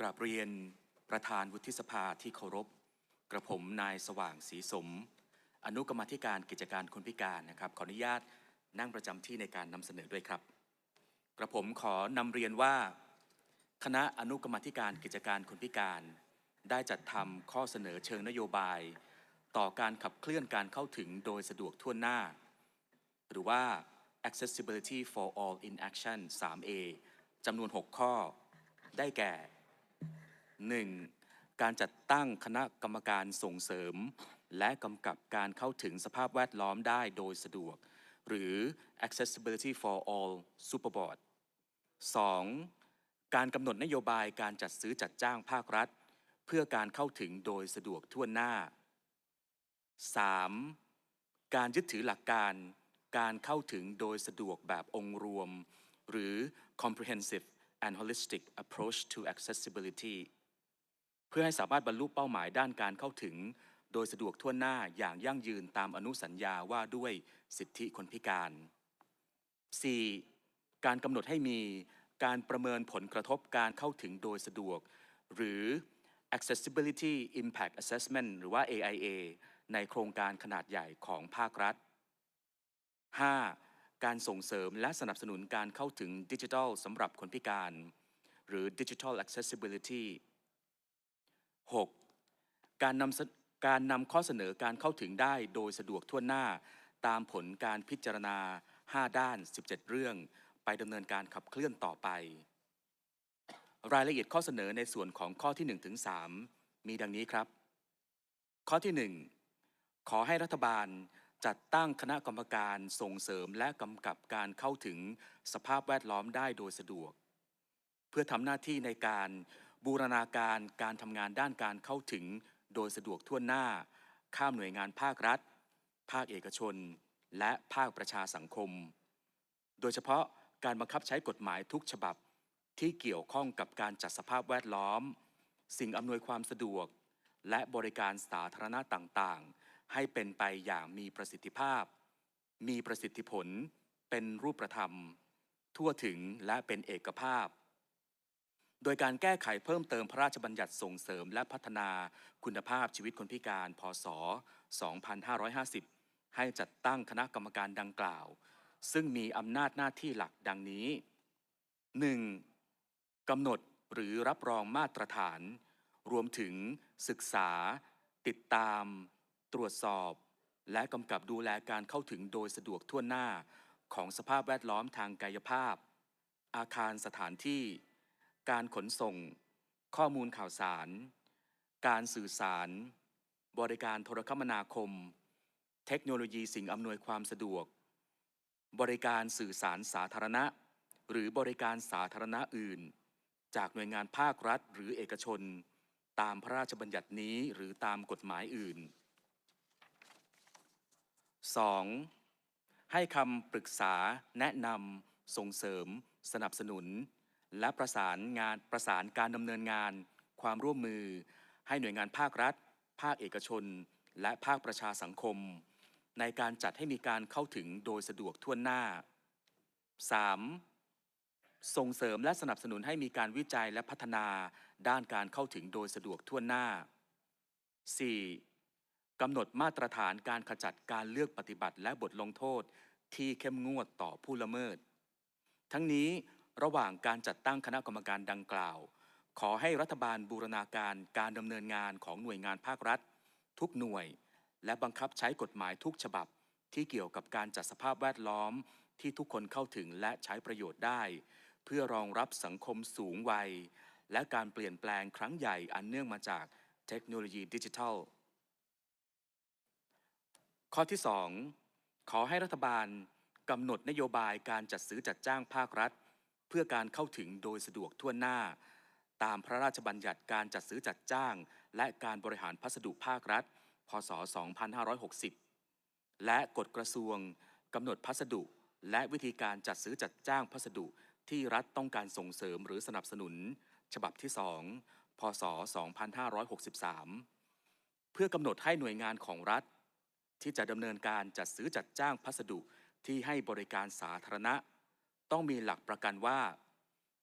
กราบเรียนประธานวุฒิสภาที่เคารพ กระผมนายสว่างศรีสม อนุกรรมธิการกิจการคนพิการนะครับ ขออนุญาตนั่งประจำที่ในการนำเสนอด้วยครับ กระผมขอนำเรียนว่า คณะอนุกรรมธิการกิจการคนพิการ ได้จัดทำข้อเสนอเชิงนโยบาย ต่อการขับเคลื่อนการเข้าถึงโดยสะดวกทั่วหน้า หรือว่า accessibility for all in action 3A จำนวน 6 ข้อ ได้แก่ 1. การจัดตั้งคณะกรรมการส่งเสริม และกำกับการเข้าถึงสภาพแวดล้อมได้โดยสะดวก หรือ accessibility for all superboard 2. การกำหนดนโยบายการจัดซื้อจัดจ้างภาครัฐ เพื่อการเข้าถึงโดยสะดวกทั่วหน้า 3. การยึดถือหลักการการเข้าถึงโดยสะดวกแบบองค์รวม หรือ comprehensive and holistic approach to accessibility พื่อให้สามารถบรรลุเป้าหมายด้านการเข้าถึง โดยสะดวกทั่วหน้าอย่างยั่งยืนตามอนุสัญญาว่าด้วยสิทธิคนพิการ 4. การกำหนดให้มีการประเมินผลกระทบการเข้าถึงโดยสะดวก หรือ accessibility impact assessment หรือว่า AIA ในโครงการขนาดใหญ่ของภาครัฐ 5. การส่งเสริมและสนับสนุนการเข้าถึงดิจิทัลสำหรับคนพิการ หรือ Digital Accessibility 6. การนำการนำข้อเสนอการเข้าถึงได้โดยสะดวกทั่วหน้า ตามผลการพิจารณา 5 ด้าน 17 เรื่อง ไปดำเนินการขับเคลื่อนต่อไป รายละเอียดข้อเสนอในส่วนของข้อที่1ถึง3มีดังนี้ครับ ข้อที่ 1 ขอให้รัฐบาลจัดตั้งคณะกรรมการส่งเสริมและกำกับการเข้าถึงสภาพแวดล้อมได้โดยสะดวก เพื่อทำหน้าที่ในการ บูรณาการการทำงานด้านการเข้าถึงโดยสะดวกทั่วหน้า ข้ามหน่วยงานภาครัฐ ภาคเอกชน และภาคประชาสังคม โดยเฉพาะการบังคับใช้กฎหมายทุกฉบับที่เกี่ยวข้องกับการจัดสภาพแวดล้อม สิ่งอำนวยความสะดวก และบริการสาธารณะต่างๆ ให้เป็นไปอย่างมีประสิทธิภาพ มีประสิทธิผล เป็นรูปธรรม ทั่วถึงและเป็นเอกภาพ โดยการแก้ไขเพิ่มเติมพระราชบัญญัติส่งเสริม และพัฒนาคุณภาพชีวิตคนพิการ พศ 2550 ให้จัดตั้งคณะกรรมการดังกล่าว ซึ่งมีอำนาจหน้าที่หลักดังนี้ 1. กำหนดหรือรับรองมาตรฐาน รวมถึงศึกษา ติดตาม ตรวจสอบ และกำกับดูแลการเข้าถึงโดยสะดวกทั่วหน้าของสภาพแวดล้อมทางกายภาพ อาคารสถานที่ การขนส่ง ข้อมูลข่าวสาร การสื่อสาร บริการโทรคมนาคม เทคโนโลยีสิ่งอำนวยความสะดวก บริการสื่อสารสาธารณะ หรือบริการสาธารณะอื่น จากหน่วยงานภาครัฐหรือเอกชน ตามพระราชบัญญัตินี้หรือตามกฎหมายอื่น 2. ให้คำปรึกษาแนะนำส่งเสริม สนับสนุน และประสานงานประสานการดำเนินงาน ความร่วมมือ ให้หน่วยงานภาครัฐ ภาคเอกชน และภาคประชาสังคม ในการจัดให้มีการเข้าถึงโดยสะดวกทั่วหน้า 3. ส่งเสริมและสนับสนุนให้มีการวิจัยและพัฒนาด้านการเข้าถึงโดยสะดวกทั่วหน้า 4. กำหนดมาตรฐานการขจัดการเลือกปฏิบัติและบทลงโทษที่เข้มงวดต่อผู้ละเมิด ทั้งนี้ ระหว่างการจัดตั้งคณะกรรมการดังกล่าว ขอให้รัฐบาลบูรณาการการดำเนินงานของหน่วยงานภาครัฐ ทุกหน่วย และบังคับใช้กฎหมายทุกฉบับ ที่เกี่ยวกับการจัดสภาพแวดล้อมที่ทุกคนเข้าถึงและใช้ประโยชน์ได้ เพื่อรองรับสังคมสูงวัย และการเปลี่ยนแปลงครั้งใหญ่อันเนื่องมาจากเทคโนโลยีดิจิทัล ข้อที่ 2 ขอให้รัฐบาลกำหนดนโยบายการจัดซื้อจัดจ้างภาครัฐ เพื่อการเข้าถึงโดยสะดวกทั่วหน้า ตามพระราชบัญญัติการจัดซื้อจัดจ้าง และการบริหารพัสดุภาครัฐ พศ 2560 และกฎกระทรวงกำหนดพัสดุ และวิธีการจัดซื้อจัดจ้างพัสดุที่รัฐต้องการส่งเสริมหรือสนับสนุน ฉบับที่ 2 พศ 2563 เพื่อกำหนดให้หน่วยงานของรัฐ ที่จะดำเนินการจัดซื้อจัดจ้างพัสดุที่ให้บริการสาธารณะ ต้องมีหลักประกันว่า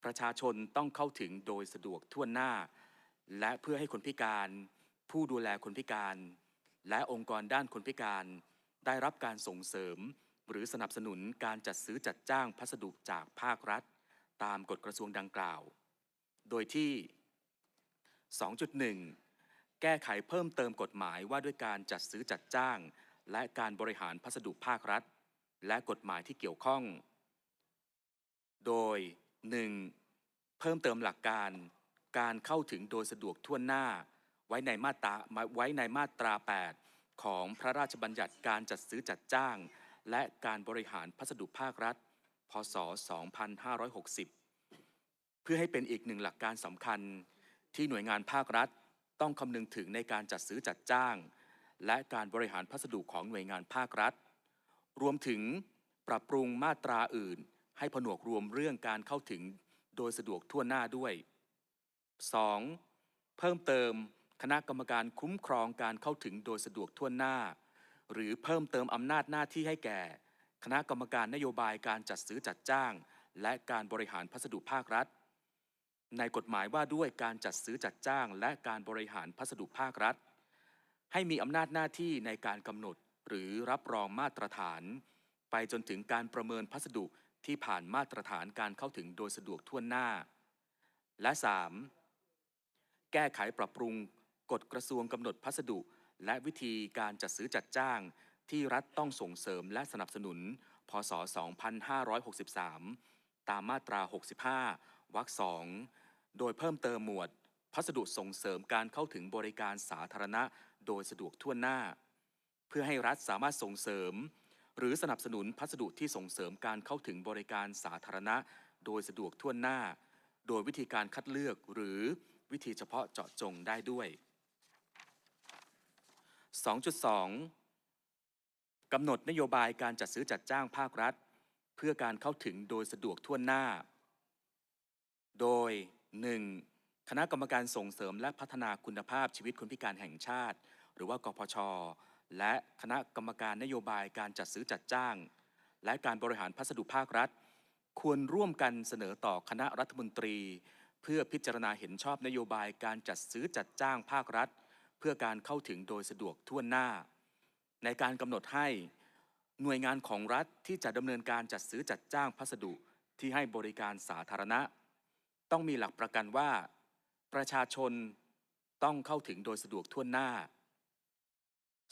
ประชาชนต้องเข้าถึงโดยสะดวกทั่วหน้า และเพื่อให้คนพิการ ผู้ดูแลคนพิการ และองค์กรด้านคนพิการ ได้รับการส่งเสริม หรือสนับสนุนการจัดซื้อจัดจ้างพัสดุจากภาครัฐ ตามกฎกระทรวงดังกล่าว โดยที่ 2.1 แก้ไขเพิ่มเติมกฎหมายว่าด้วยการจัดซื้อจัดจ้าง และการบริหารพัสดุภาครัฐ และกฎหมายที่เกี่ยวข้อง โดย 1. เพิ่มเติมหลักการ การเข้าถึงโดยสะดวกทั่วหน้า ไว้ในมาตราไว้ในมาตรา 8 ของพระราชบัญญัติการจัดซื้อจัดจ้าง และการบริหารพัสดุภาครัฐ พศ 2560 เพื่อให้เป็นอีกหนึ่งหลักการสำคัญที่หน่วยงานภาครัฐต้องคำนึงถึงในการจัดซื้อจัดจ้าง และการบริหารพัสดุของหน่วยงานภาครัฐ รวมถึงปรับปรุงมาตราอื่น ให้ผนวกรวมเรื่องการเข้าถึงโดยสะดวกทั่วหน้าด้วย 2. เพิ่มเติมคณะกรรมการคุ้มครองการเข้าถึงโดยสะดวกทั่วหน้า หรือเพิ่มเติมอำนาจหน้าที่ให้แก่ คณะกรรมการนโยบายการจัดซื้อจัดจ้าง และการบริหารพัสดุภาครัฐ ในกฎหมายว่าด้วยการจัดซื้อจัดจ้าง และการบริหารพัสดุภาครัฐ ให้มีอำนาจหน้าที่ในการกำหนดหรือรับรองมาตรฐาน ไปจนถึงการประเมินพัสดุ ที่ผ่านมาตรฐานการเข้าถึงโดยสะดวกทั่วหน้า และ 3. แก้ไขปรับปรุงกฎกระทรวงกำหนดพัสดุ และวิธีการจัดซื้อจัดจ้าง ที่รัฐต้องส่งเสริมและสนับสนุน พศ 2563 ตามมาตรา 65 วรรคสองโดยเพิ่มเติมหมวด พัสดุส่งเสริมการเข้าถึงบริการสาธารณะ โดยสะดวกทั่วหน้า เพื่อให้รัฐสามารถส่งเสริม หรือสนับสนุนพัสดุที่ส่งเสริมการเข้าถึงบริการสาธารณะ โดยสะดวกทั่วหน้า โดยวิธีการคัดเลือกหรือวิธีเฉพาะเจาะจงได้ด้วย 2.2 กำหนดนโยบายการจัดซื้อจัดจ้างภาครัฐ เพื่อการเข้าถึงโดยสะดวกทั่วหน้า โดย 1. คณะกรรมการส่งเสริมและพัฒนาคุณภาพชีวิตคนพิการแห่งชาติ หรือว่ากพช และคณะกรรมการนโยบายการจัดซื้อจัดจ้าง และการบริหารพัสดุภาครัฐ ควรร่วมกันเสนอต่อคณะรัฐมนตรี เพื่อพิจารณาเห็นชอบนโยบายการจัดซื้อจัดจ้างภาครัฐ เพื่อการเข้าถึงโดยสะดวกทั่วหน้า ในการกำหนดให้หน่วยงานของรัฐที่จะดำเนินการจัดซื้อจัดจ้างพัสดุที่ให้บริการสาธารณะ ต้องมีหลักประกันว่า ประชาชนต้องเข้าถึงโดยสะดวกทั่วหน้า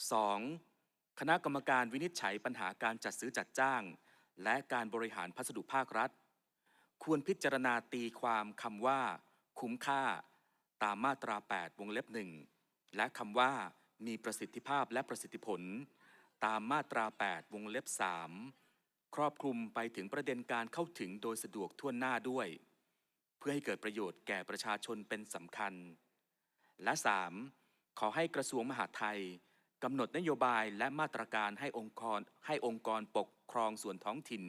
2. คณะกรรมการวินิจฉัยปัญหาการจัดซื้อจัดจ้าง และการบริหารพัสดุภาครัฐ ควรพิจารณาตีความคำว่า คุ้มค่า ตามมาตรา 8 วงเล็บหนึ่งและคำว่ามีประสิทธิภาพและประสิทธิผล ตามมาตรา 8 วงเล็บ 3 ครอบคลุมไปถึงประเด็นการเข้าถึงโดยสะดวกทั่วหน้าด้วย เพื่อให้เกิดประโยชน์แก่ประชาชนเป็นสำคัญ และ 3. ขอให้กระทรวงมหาดไทย กำหนดนโยบายและมาตรการให้องค์กรให้องค์กรปกครองส่วนท้องถิ่น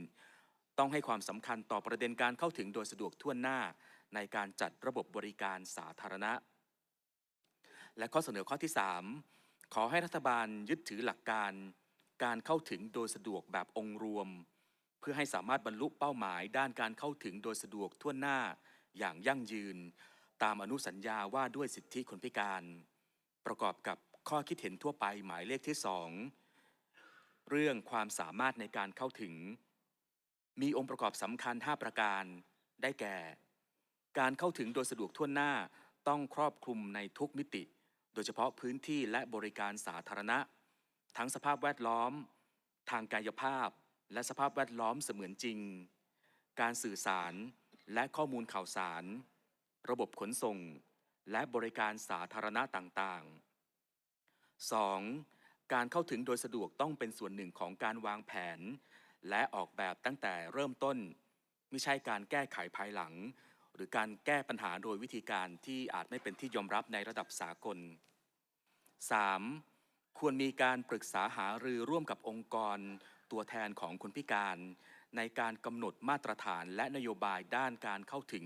ต้องให้ความสำคัญต่อประเด็นการเข้าถึงโดยสะดวกทั่วหน้า ในการจัดระบบบริการสาธารณะ และข้อเสนอข้อที่ 3 ขอให้รัฐบาลยึดถือหลักการ การเข้าถึงโดยสะดวกแบบองค์รวม เพื่อให้สามารถบรรลุเป้าหมาย ด้านการเข้าถึงโดยสะดวกทั่วหน้า อย่างยั่งยืน ตามอนุสัญญาว่าด้วยสิทธิคนพิการ ประกอบกับ ข้อคิดเห็นทั่วไปหมายเลขที่2เรื่องความสามารถในการเข้าถึง มีองค์ประกอบสำคัญ 5 ประการ ได้แก่ การเข้าถึงโดยสะดวกทั่วหน้าต้องครอบคลุมในทุกมิติ โดยเฉพาะพื้นที่และบริการสาธารณะ ทั้งสภาพแวดล้อม ทางกายภาพ และสภาพแวดล้อมเสมือนจริง การสื่อสารและข้อมูลข่าวสาร ระบบขนส่ง และบริการสาธารณะต่างๆ 2. การเข้าถึงโดยสะดวกต้องเป็นส่วนหนึ่งของการวางแผน และออกแบบตั้งแต่เริ่มต้น ไม่ใช่การแก้ไขภายหลัง หรือการแก้ปัญหาโดยวิธีการที่อาจไม่เป็นที่ยอมรับในระดับสากล 3. ควรมีการปรึกษาหารือร่วมกับองค์กร ตัวแทนของคนพิการ ในการกำหนดมาตรฐานและนโยบายด้านการเข้าถึง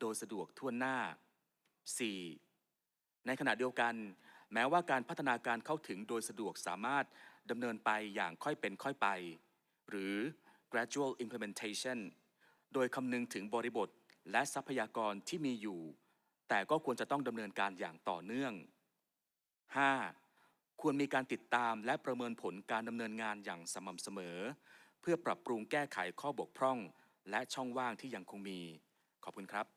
โดยสะดวกทั่วหน้า 4. ในขณะเดียวกัน แม้ว่าการพัฒนาการเข้าถึงโดยสะดวกสามารถดำเนินไปอย่างค่อยเป็นค่อยไป หรือ gradual implementation โดยคำนึงถึงบริบทและทรัพยากรที่มีอยู่ แต่ก็ควรจะต้องดำเนินการอย่างต่อเนื่อง 5. ควรมีการติดตามและประเมินผลการดำเนินงานอย่างสม่ำเสมอ เพื่อปรับปรุงแก้ไขข้อบกพร่อง และช่องว่างที่ยังคงมี ขอบคุณครับ